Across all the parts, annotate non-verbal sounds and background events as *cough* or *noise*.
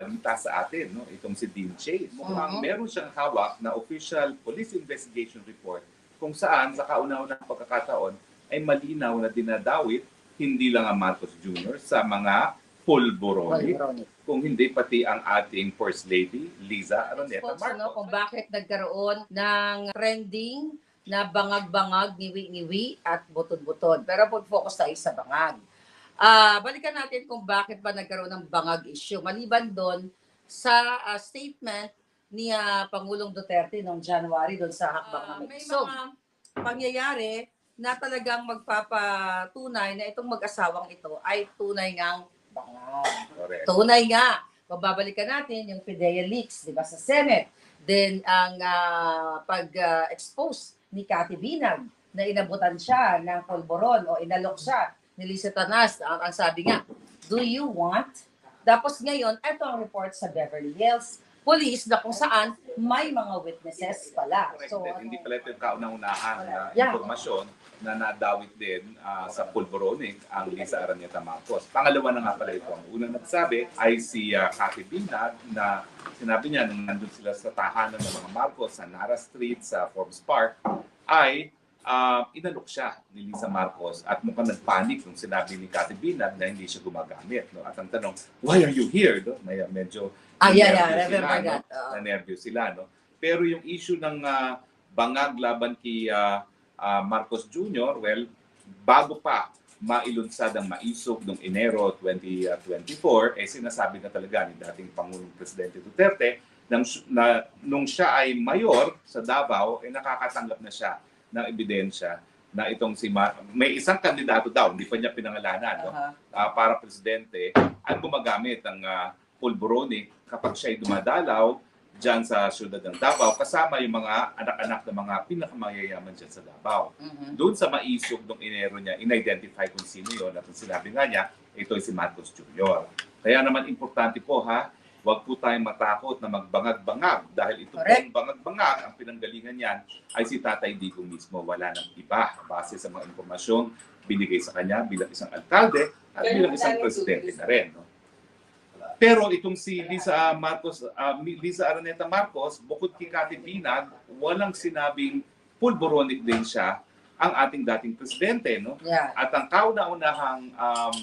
balita sa atin, no? itong si Dean Chase. Mukhang Mhm. meron siyang hawak na official police investigation report kung saan sa kauna-unang pagkakataon ay malinaw na dinadawit hindi lang ang Marcos Jr. sa mga Veronica. kung hindi pati ang ating First Lady, Liza Araneta Expose, no, Marcos. kung bakit nagkaroon ng trending na bangag-bangag, ngiwi-ngiwi at butod-butod. Pero pag-focus tayo sa bangag. Ah, balikan natin kung bakit ba nagkaroon ng bangag issue. Maliban doon sa ah, statement ni ah, Pangulong Duterte noong January doon sa hakbang na Ah, may may isog. pangyayari na talagang magpapatunay na itong mag-asawang ito ay tunay ngang bangag. Tunay nga. Bababalikan natin yung Pidea leaks, di ba, sa Senate. Then, ang ah, pag-expose ni Cathy Binag na inabutan siya ng polboron o inalok siya ni Lisa Tanas. Ang, ang sabi nga, do you want? Tapos ngayon, ito ang report sa Beverly Hills Police na kung saan may mga witnesses pala. So, Then, hindi ano, pala ito yung kauna-unahan na Yeah. informasyon na nadawit din ah, sa pulboronic ang Lisa Araneta Marcos. Pangalawa na nga pala ito. Ang unang nagsabi ay si uh, Cathy Binag na sinabi niya nung nandun sila sa tahanan ng mga Marcos sa Nara Street sa Forbes Park ay ah, inalok siya ni Lisa Marcos at mukhang nagpanik nung sinabi ni Cathy Binag na hindi siya gumagamit. No? At ang tanong, why are you here? No? May, medyo ah, yeah, yeah, remember sila, no? that. Oo. na nervous sila. No? Pero yung issue ng ah, bangag laban kay ah, ah, Marcos Jr., well, bago pa mailunsad ang maisog noong Enero 2024, eh sinasabi na talaga ni dating Pangulong Presidente Duterte nang, na nung siya ay mayor sa Davao, eh nakakatanggap na siya ng ebidensya na itong si Mar- may isang kandidato daw, hindi pa niya pinangalanan, no? Aha. ah, para presidente ang gumagamit ng uh, pulboronic kapag siya ay dumadalaw dyan sa syudad ng Davao kasama yung mga anak-anak ng mga pinakamayayaman dyan sa Davao. Mhm. Doon sa maisog ng Enero niya, in-identify kung sino yun at sinabi nga niya, ito ay si Marcos Jr. Kaya naman importante po ha, huwag po tayong matakot na magbangag-bangag dahil ito Correct. pong bangag-bangag, ang pinanggalingan niyan ay si Tatay Digong mismo. Wala nang iba base sa mga impormasyong binigay sa kanya bilang isang alkalde at bilang isang presidente na rin. No? Pero itong si Lisa Marcos, ah, Lisa Araneta Marcos, bukod kay Cathy Binag, walang sinabing pulboronic din siya ang ating dating presidente. No? Yeah. At ang kauna-unahang um,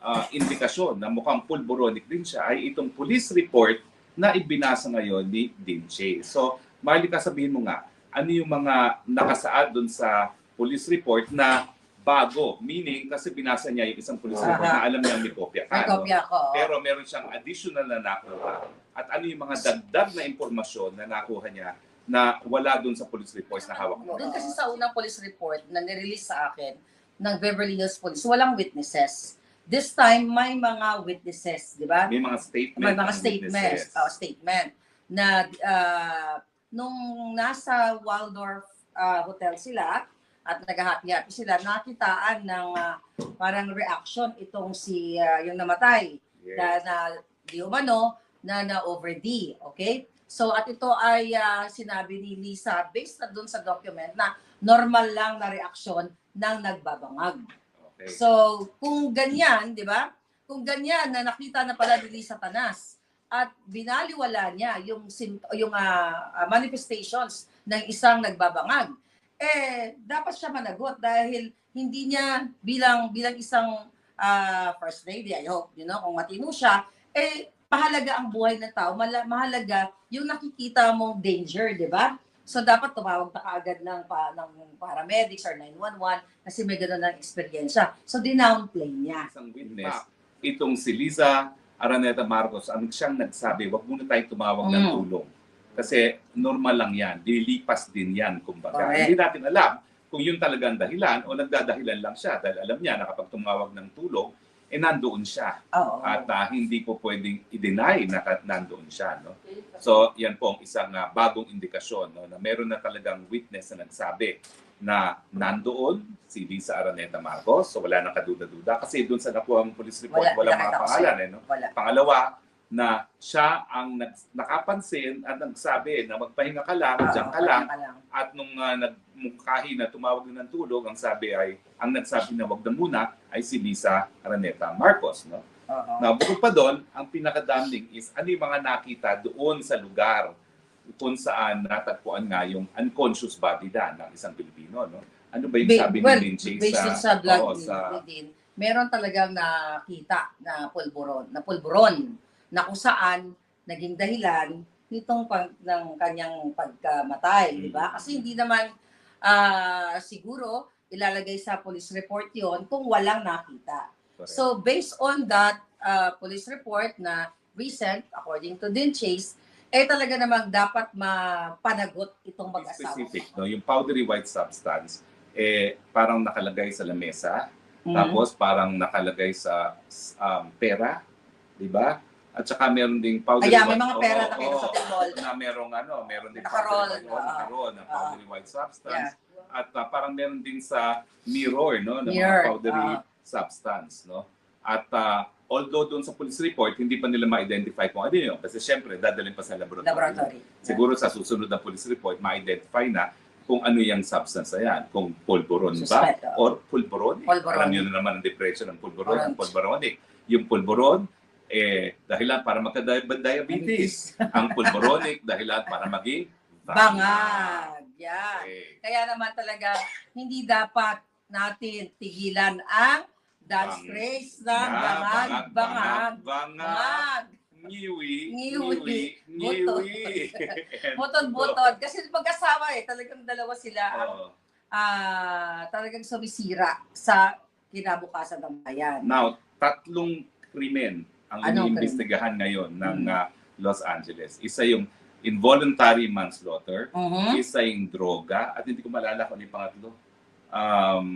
ah, indikasyon na mukhang pulboronic din siya ay itong police report na ibinasa ngayon ni Dean Che. So, Marley, sabihin mo nga, ano yung mga nakasaad dun sa police report na bago? Meaning, kasi binasa niya yung isang police report na alam niya may kopya ka. May kopya ko. Pero meron siyang additional na nakuha. At ano yung mga dagdag na impormasyon na nakuha niya na wala dun sa police reports na hawak mo? Doon kasi sa unang police report na nirelease sa akin ng Beverly Hills Police, walang witnesses. This time, may mga witnesses, di ba? May mga statement. May mga statements, oh, statement na ah, nung nasa Waldorf ah, Hotel sila at naghahati-hati sila, nakitaan ng ah, parang reaction itong si ah, yung namatay Yes. na, na di umano na na over D, okay? So at ito ay ah, sinabi ni Lisa based na dun sa document na normal lang na reaksyon ng nagbabangag. So kung ganyan, di ba? Kung ganyan na nakita na pala ni Lisa Tanas at binaliwala niya yung yung ah, manifestations ng isang nagbabangag, eh dapat siya managot dahil hindi niya bilang bilang isang ah, first lady, I hope, you know, kung matino siya, eh mahalaga ang buhay ng tao, mahalaga yung nakikita mong danger, di ba? So dapat tumawag na kaagad ng, pa, ng paramedics or 911 kasi may ganun ng eksperyensya. So dinownplay niya. isang witness, itong si Liza Araneta Marcos, ang siyang nagsabi, wag muna tayo tumawag ng Mm. tulong. Kasi normal lang yan. Dilipas din yan, kumbaga. Correct. Hindi natin alam kung yun talaga ang dahilan o nagdadahilan lang siya dahil alam niya na kapag tumawag ng tulong, eh nandoon siya. Oo. At ah, hindi po pwedeng i-deny na ka- nandoon siya. No? So, yan po ang isang ah, bagong indikasyon no, na meron na talagang witness na nagsabi na nandoon si Lisa Araneta Marcos. So, wala nang kaduda-duda. Kasi doon sa nakuha ang police report, Wala, wala mga ko pangalan. Eh, no? Wala. Pangalawa, na siya ang nag- nakapansin at nagsabi na magpahinga ka lang, Oo, diyan ka lang. wala ka lang. At nung uh, nagmungkahi na tumawag din ng tulog, ang sabi ay, ang nagsabi na wag na muna ay si Lisa Araneta Marcos. No? Oo. Now, bukod pa doon, ang pinakadaming is ano yung mga nakita doon sa lugar kung saan natagpuan nga yung unconscious body na ng isang Pilipino. No? Ano ba yung Ba- sabi well, ni Lindsay based dun sa blood oo, ni- sa Dean, meron talagang nakita na pulburon, na pulburon na kung saan naging dahilan nitong pag, ng kanyang pagkamatay, di ba? Mm. Kasi hindi naman ah, siguro ilalagay sa police report yon kung walang nakita. Correct. So based on that uh, police report na recent, according to Din Chase, eh talaga namang dapat mapanagot itong mag-asawa. specific, no? yung powdery white substance, eh, parang nakalagay sa lamesa, Mhm. tapos parang nakalagay sa um, pera, di ba? At saka meron ding powdery Ayan, may mga pera na kita sa table. na merong ano, meron din Nakaroll, powdery white, oo. nakaroll na Oo. powdery white substance. At ah, parang meron din sa mirror, no, na Mirror, mga powdery oo. substance, no. At ah, although doon sa police report, hindi pa nila ma-identify kung ano yun. Kasi syempre, dadalhin pa sa laboratory. Laboratory. Siguro sa susunod na police report, ma-identify na kung ano yung substance na yan. Kung pulburon ba Suspect, oo. or pulburonic. Pulburonic. Alam nyo na naman ang depression ng pulburon, ang Orange. pulburonic. Yung pulburon, eh, dahilan para magka-diabetes. *laughs* ang pulburonic, dahilan para maging Bangag. Yan. Okay. Kaya naman talaga, hindi dapat natin tigilan ang race ng Na, bangag, bangag, bangag, bangag. ngiwi, Ngiwi, ngiwi, Butod-butod. *laughs* Kasi mag-asawa eh, talagang dalawa sila ang ah, talagang sumisira sa kinabukasan ng bayan. Now, tatlong krimen ang Anong iniimbestigahan ngayon ng Hmm. ah, Los Angeles. Isa yung involuntary manslaughter, Mhm. isa yung droga, at hindi ko malala kung ano yung pangatlo. Um,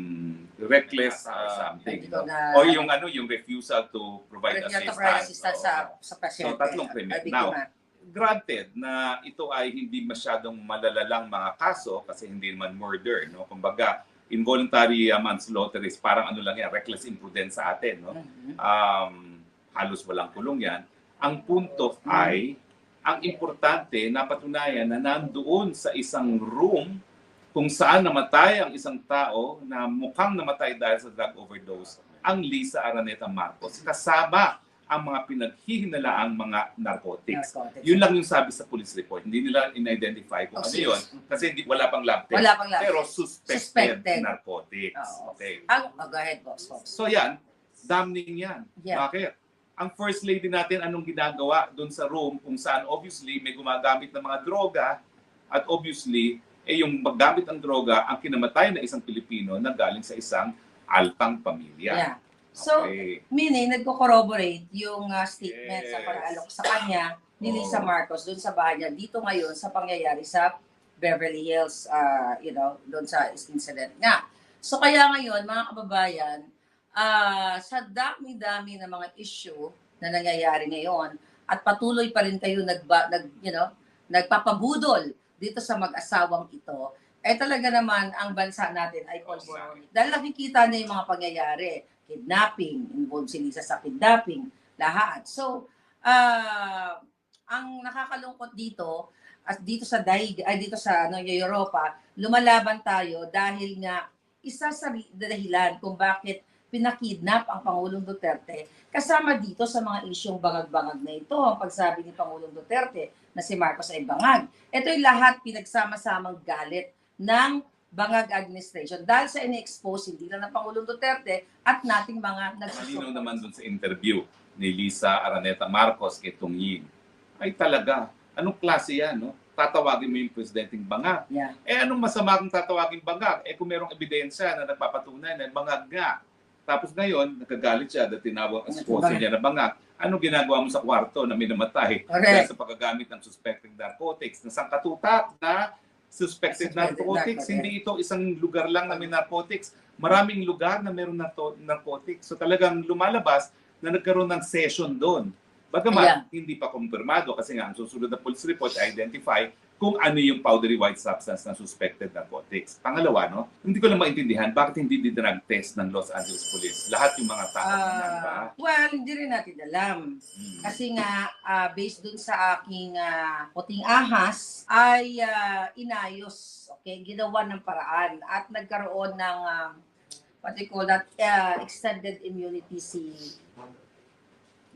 reckless or something. Hindi ko no? na- O yung ano, yung refusal to provide Refusal to assistance. provide assistance sa, sa pasyente. So, tatlong krimen. biktima. Granted na ito ay hindi masyadong malalalang mga kaso kasi hindi naman murder, no? Kumbaga, involuntary uh, manslaughter is parang ano lang yan, reckless imprudence sa atin, no? Mhm. um, halos walang kulong yan. Ang punto ay, ang importante, napatunayan na nandoon sa isang room kung saan namatay ang isang tao na mukhang namatay dahil sa drug overdose, ang Lisa Araneta Marcos, kasama ang mga pinaghihinalaang mga narcotics. Narcotics. Yun lang yung sabi sa police report. Hindi nila in-identify kung Oh, ano yun. Kasi hindi, wala pang lab test. Wala pang lab Pero suspected, Suspected. narcotics. Oo. Okay. Ang, oh, go ahead, boss, boss. So yan, damning yan. Yeah. Bakit? Ang first lady natin, anong ginagawa doon sa room kung saan obviously may gumagamit ng mga droga at obviously, eh yung maggamit ng droga, ang kinamatay na isang Pilipino na galing sa isang altang pamilya. Yeah. So, okay. meaning, nagko-corroborate yung uh, statement sa Yes. pag-alok sa kanya ni Oo. Lisa Marcos doon sa bahay niya dito ngayon sa pangyayari sa Beverly Hills, uh, you know, doon sa incident nga. So, kaya ngayon, mga kababayan, ah, sa dami-dami ng mga issue na nangyayari ngayon at patuloy pa rin kayo nagba, nag, you know, nagpapabudol dito sa mag-asawang ito, eh talaga naman ang bansa natin ay polvoronic. Dahil nakikita na yung mga pangyayari, kidnapping, involved si Lisa sa kidnapping, lahat. So, ah ang nakakalungkot dito, at dito sa daig, ay dito sa ano, Europa, lumalaban tayo dahil nga isa sa dahilan kung bakit pinakidnap ang Pangulong Duterte kasama dito sa mga isyong bangag-bangag na ito, ang pagsabi ni Pangulong Duterte na si Marcos ay bangag. Ito'y lahat pinagsama-samang galit ng bangag administration dahil sa ini-expose hindi lang ng Pangulong Duterte at nating mga Malinaw nagsusupport. naman dun sa interview ni Lisa Araneta Marcos kay Tung Ying. Ay talaga, anong klase yan, no? Tatawagin mo yung presidenteng bangag. Yeah. Eh anong masama kung tatawagin bangag? Eh kung merong ebidensya na nagpapatunay na bangag nga. Tapos ngayon, nagagalit siya dahil tinawag ang Bangag. niya na bangag. Ano ginagawa mo sa kwarto na minamatay Correct. dahil sa paggagamit ng suspected narcotics? Na sangkatutak na suspected Suspected narcotics. narcotics. Hindi ito isang lugar lang na may narcotics. Maraming lugar na meron narto- narcotics. So talagang lumalabas na nagkaroon ng session doon. Bagamat Yeah. hindi pa kumpirmado kasi nga ang susunod na police report identify kung ano yung powdery white substance na suspected narcotics. Pangalawa, no, hindi ko lang maintindihan bakit hindi dinrug test ng Los Angeles Police. Lahat yung mga tao yan ba? Well, hindi rin natin alam. Hmm. Kasi nga, ah, based dun sa aking ah, puting ahas, ay ah, inayos, okay, ginawa ng paraan at nagkaroon ng, ah, what they call that, ah, extended immunity si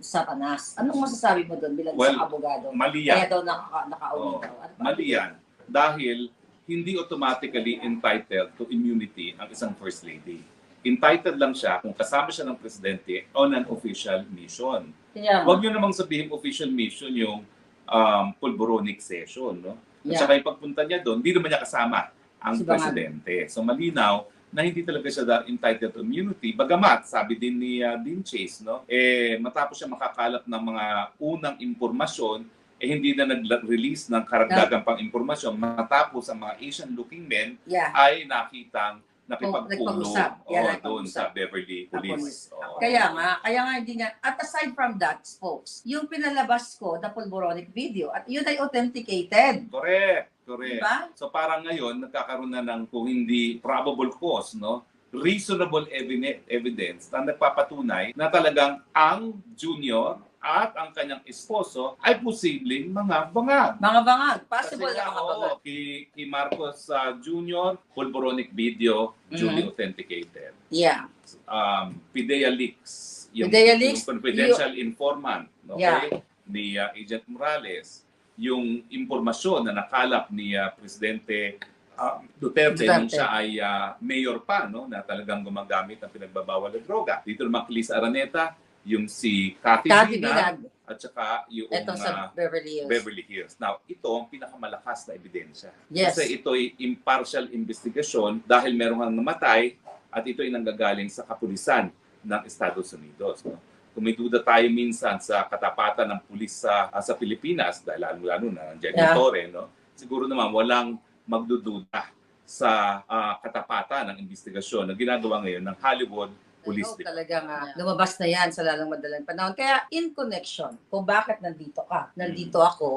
Satanas. Anong masasabi mo doon bilang Well, isang abogado? Mali Kaya yan. daw naka, nakauli Oo. daw. Ano? Mali yan. Dahil hindi automatically entitled to immunity ang isang first lady. Entitled lang siya kung kasama siya ng presidente on an official mission. Kaya, Huwag niyo namang sabihin official mission yung um, pulboronic session. No? At yeah. saka yung pagpunta niya doon, hindi naman niya kasama ang Si presidente. So malinaw na hindi talaga siya da- entitled to immunity. Bagamat, sabi din ni uh, Dean Chase, no, eh, matapos siya makakalap ng mga unang impormasyon, eh hindi na nag-release ng karagdagang pang impormasyon matapos ang mga Asian-looking men yeah. ay nakitang nagpag-usap. oh, Yan, doon nagpag-usap. sa Beverly Police. Oo. Kaya nga, kaya nga hindi nga. At aside from that, folks, yung pinalabas ko na pulboronic video, at yun ay authenticated. Correct, correct. ba? So parang ngayon, nagkakaroon na ng kung hindi probable cause, no? reasonable eviden- evidence na nagpapatunay na talagang ang junior at ang kanyang esposo ay posibleng mga bangag. Mga bangag. Kasi Possible nga, na mga bangag. kay, kay Marcos uh, Jr., pulboronic video, duly Mhm. authenticated. Yeah. Um, Pidea leaks, yung, Pidea leaks, yung confidential informant okay, Yeah. ni uh, Agent Morales, yung impormasyon na nakalap ni uh, Presidente uh, Duterte, nung Duterte. siya ay uh, mayor pa, no, na talagang gumagamit ng pinagbabawal na droga. Dito naman Liz Araneta, yung si Cathy, Cathy Binag, Binag. at saka yung Ito uh, sa Beverly Hills. Beverly Hills. Now, ito ang pinakamalakas na ebidensya. Yes. Kasi ito ay impartial investigation dahil meron kang namatay at ito ay nanggagaling sa kapulisan ng Estados Unidos. No? Kung may duda tayo minsan sa katapatan ng pulis sa, ah, sa Pilipinas, dahil lalo-lalo na nandiyan Yeah. Torre, no? siguro naman walang magdududa sa ah, katapatan ng investigasyon na ginagawa ngayon ng Hollywood Police Department. talagang ah, lumabas na yan sa lalang madalang panahon. Kaya in connection kung bakit nandito ka, nandito Mm. ako,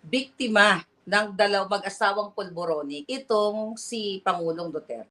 biktima ng dalawang mag-asawang pulboronic, itong si Pangulong Duterte.